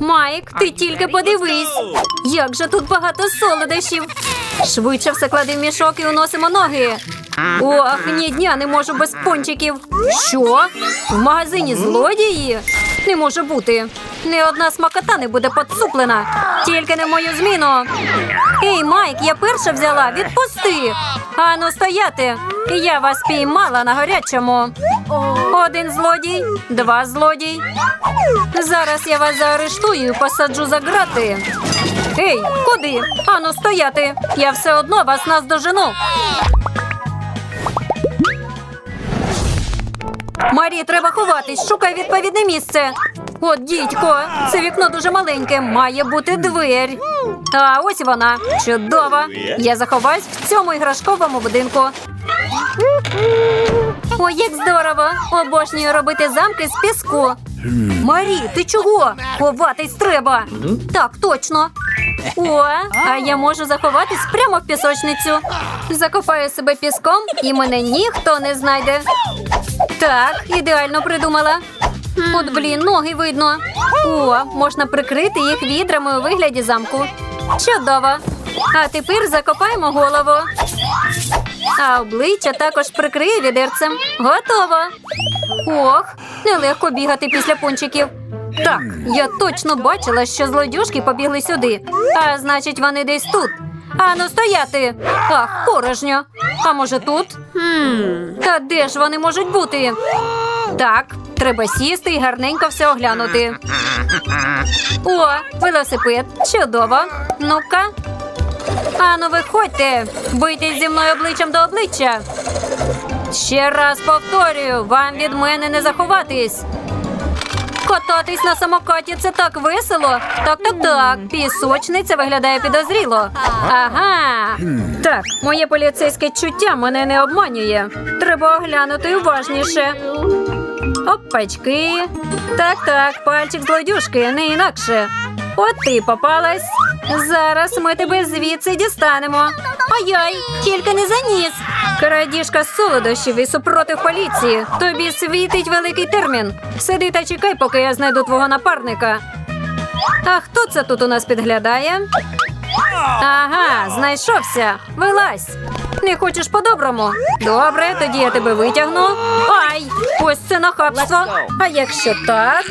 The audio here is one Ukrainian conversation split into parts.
Майк, ти тільки подивись. Як же тут багато солодощів. Швидше все клади в мішок і уносимо ноги. Ох, ні дня не можу без пончиків. Що? В магазині злодії? Не може бути. Ні одна смакота не буде поцуплена. Тільки не мою зміну. Ей, Майк, я перша взяла. Відпусти. Ану, стояти. Я вас піймала на гарячому. Один злодій, два злодій. Зараз я вас заарештую і посаджу за грати. Ей, куди? Ану, стояти. Я все одно вас наздожену. Марі, треба ховатись. Шукай відповідне місце. От, дідько, це вікно дуже маленьке. Має бути двері. А ось вона. Чудово. Я заховаюсь в цьому іграшковому будинку. Ой, як здорово! Обожнюю робити замки з піску. Марі, ти чого? Ховатись треба. Так, точно. О, а я можу заховатись прямо в пісочницю. Закопаю себе піском, і мене ніхто не знайде. Так, ідеально придумала. От, блін, ноги видно. О, можна прикрити їх відрами у вигляді замку. Чудово. А тепер закопаємо голову. А обличчя також прикрию відерцем. Готово. Ох, нелегко бігати після пончиків. Так, я точно бачила, що злодюжки побігли сюди. А значить, вони десь тут. Ану, стояти. Ах, порожньо. А може тут? Та де ж вони можуть бути? Так, треба сісти і гарненько все оглянути. О, велосипед. Чудово. Ну-ка. Ану, виходьте. Бийтесь зі мною обличчям до обличчя. Ще раз повторюю, вам від мене не заховатись. Кататись на самокаті це так весело. Так, так, так. Пісочниця виглядає підозріло. Ага. Так, моє поліцейське чуття мене не обманює. Треба оглянути уважніше. Опачки. Так, так, пальчик злодюшки, не інакше. От ти попалась. Зараз ми тебе звідси дістанемо. Ай-яй, тільки не заніс. Крадіжка солодощів і супротив поліції. Тобі світить великий термін. Сиди та чекай, поки я знайду твого напарника. А хто це тут у нас підглядає? Ага, знайшовся. Вилазь. Не хочеш по-доброму? Добре, тоді я тебе витягну. Ай! Ось це нахабство. А якщо так?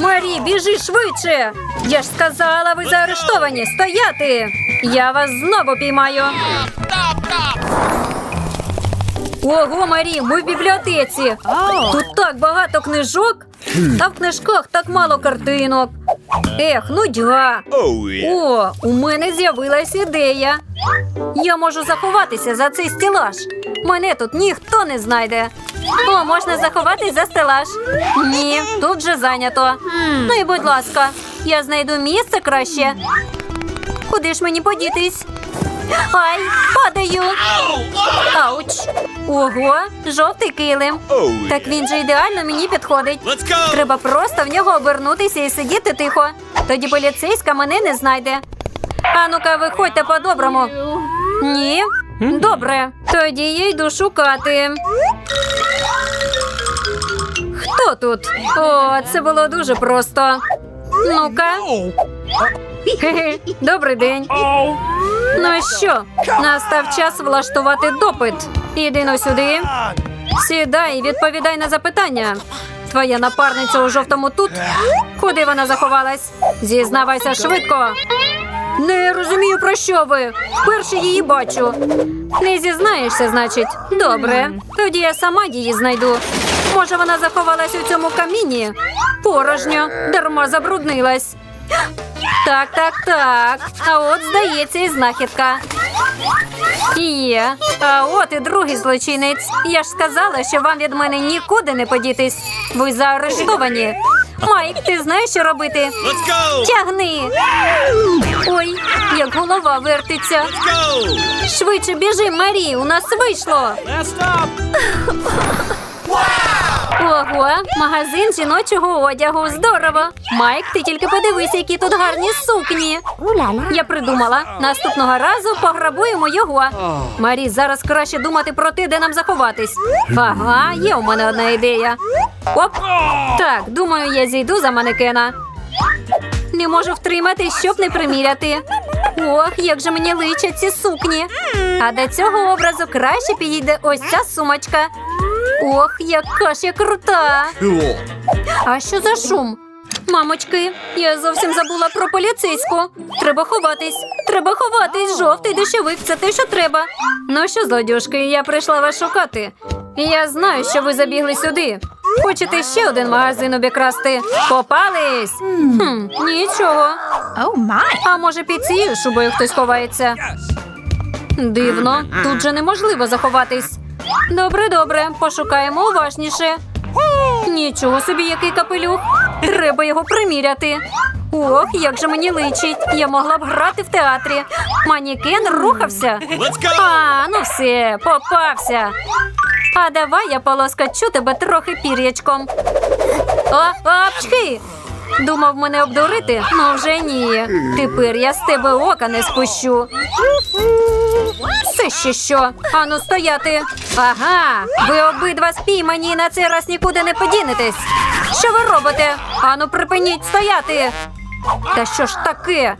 Марі, біжи швидше. Я ж сказала, ви заарештовані. Стояти. Я вас знову піймаю. Ого, Марі, ми в бібліотеці. Тут так багато книжок, а в книжках так мало картинок. Ех, нудьга. Yeah. О, у мене з'явилась ідея. Я можу заховатися за цей стелаж. Мене тут ніхто не знайде. О, можна заховатись за стелаж. Ні, тут же зайнято. Ну і будь ласка, я знайду місце краще. Куди ж мені подітись? Ай, падаю. Ауч. Ого, жовтий килим. Так він же ідеально мені підходить. Треба просто в нього обернутися і сидіти тихо. Тоді поліцейська мене не знайде. А ну-ка, виходьте по-доброму. Ні? Добре. Тоді я йду шукати. Хто тут? О, це було дуже просто. Ну-ка. Добрий день. Ну що, настав час влаштувати допит. Іди ну сюди. Сідай відповідай на запитання. Твоя напарниця у жовтому тут? Куди вона заховалась? Зізнавайся швидко. Не розумію, про що ви. Вперше її бачу. Не зізнаєшся, значить. Добре. Тоді я сама її знайду. Може, вона заховалась у цьому каміні? Порожньо, дарма забруднилась. Так, так, так. А от, здається, і знахідка. Є. А от і другий злочинець. Я ж сказала, що вам від мене нікуди не подітись. Ви заарештовані. Майк, ти знаєш, що робити? Let's go. Тягни. Ой, як голова вертиться. Go. Швидше біжи, Марі, у нас вийшло. Ого, магазин жіночого одягу. Здорово. Майк, ти тільки подивися, які тут гарні сукні. Я придумала. Наступного разу пограбуємо його. Марі, зараз краще думати про те, де нам заховатись. Ага, є у мене одна ідея. Оп. Так, думаю, я зійду за манекена. Не можу втримати, щоб не приміряти. Ох, як же мені личать ці сукні. А до цього образу краще підійде ось ця сумочка. Ох, яка ж я крута! А що за шум? Мамочки, я зовсім забула про поліцейську. Треба ховатись. Треба ховатись. Жовтий дощовик це те, що треба. Ну що, злодюшки, я прийшла вас шукати. Я знаю, що ви забігли сюди. Хочете ще один магазин обікрасти? Попались? Хм, нічого. Oh. А може під цією шубою хтось ховається? Дивно, тут же неможливо заховатись. Добре, добре, пошукаємо уважніше. Нічого собі, який капелюх. Треба його приміряти. Ох, як же мені личить. Я могла б грати в театрі. Манікен рухався. А, ну все, попався. А давай я полоскачу тебе трохи пір'ячком. О! Думав мене обдурити, ну вже ні. Тепер я з тебе ока не спущу. Це ще що? Ану стояти. Ага, ви обидва спіймані і на цей раз нікуди не подінетесь. Що ви робите? Ану, припиніть стояти. Та що ж таке?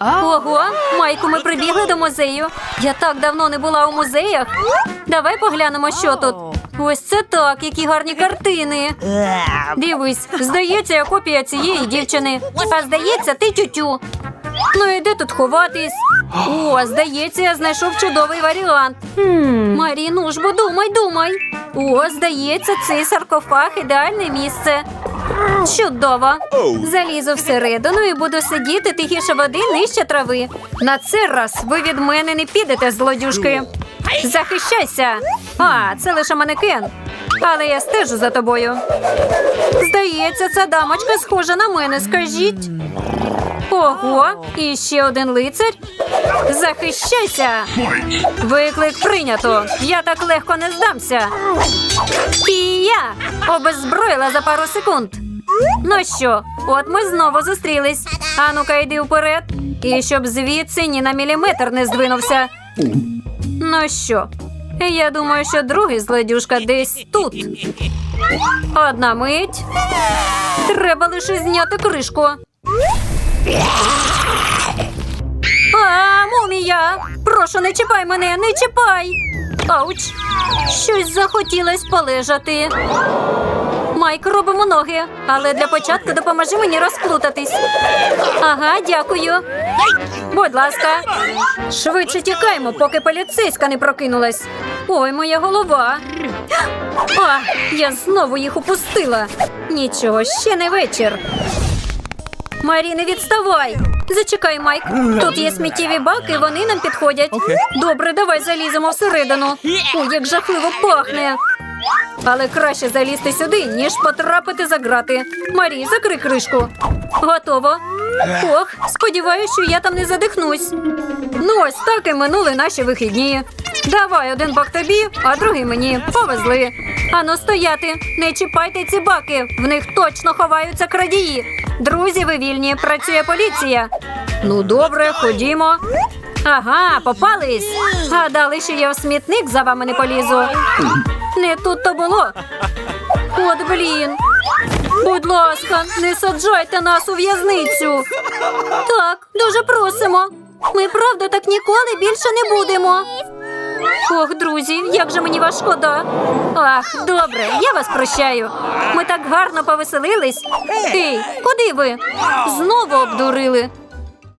Ого, Майку, ми прибігли до музею. Я так давно не була у музеях. Давай поглянемо, що тут. Ось це так, які гарні картини. Дивись, здається, я копія цієї дівчини. А здається, ти тютю. Ну і де тут ховатись? О, здається, я знайшов чудовий варіант. Марі, ну ж бо думай, думай. О, здається, цей саркофаг ідеальне місце. Чудово. Залізу всередину і буду сидіти тихіше води нижче трави. На цей раз ви від мене не підете, злодюшки. Захищайся. А, це лише манекен. Але я стежу за тобою. Здається, ця дамочка схожа на мене, скажіть. Ого, і ще один лицар. Захищайся. Виклик прийнято. Я так легко не здамся. І я обеззброїла за пару секунд. Ну що, от ми знову зустрілись. А ну-ка йди вперед. І щоб звідси ні на міліметр не здвинувся. Ну що, я думаю, що другий злодюшка десь тут. Одна мить. Треба лише зняти кришку. А, мумія! Прошу, не чіпай мене, не чіпай! Ауч! Щось захотілось полежати. Майк, робимо ноги, але для початку допоможи мені розплутатись. Ага, дякую. Будь ласка. Швидше тікаємо, поки поліцейська не прокинулась. Ой, моя голова. А, я знову їх упустила. Нічого, ще не вечір. Марі, відставай. Зачекай, Майк. Тут є сміттєві баки, вони нам підходять. Добре, давай заліземо всередину. Ой, як жахливо пахне. Але краще залізти сюди, ніж потрапити за грати. Марі, закрий кришку. Готово. Ох, сподіваюся, що я там не задихнусь. Ну, ось так і минули наші вихідні. Давай один бак тобі, а другий мені повезли. Ану стояти, не чіпайте ці баки. В них точно ховаються крадії. Друзі, ви вільні, працює поліція. Ну, добре, ходімо. Ага, попались. Гадали, що я в смітник за вами не полізу. Не тут то було. От блін. Будь ласка, не саджайте нас у в'язницю. Так, дуже просимо. Ми правда так ніколи більше не будемо. Ох, друзі, як же мені вас. Ах, добре, я вас прощаю. Ми так гарно повеселились. Ей, куди ви? Знову обдурили.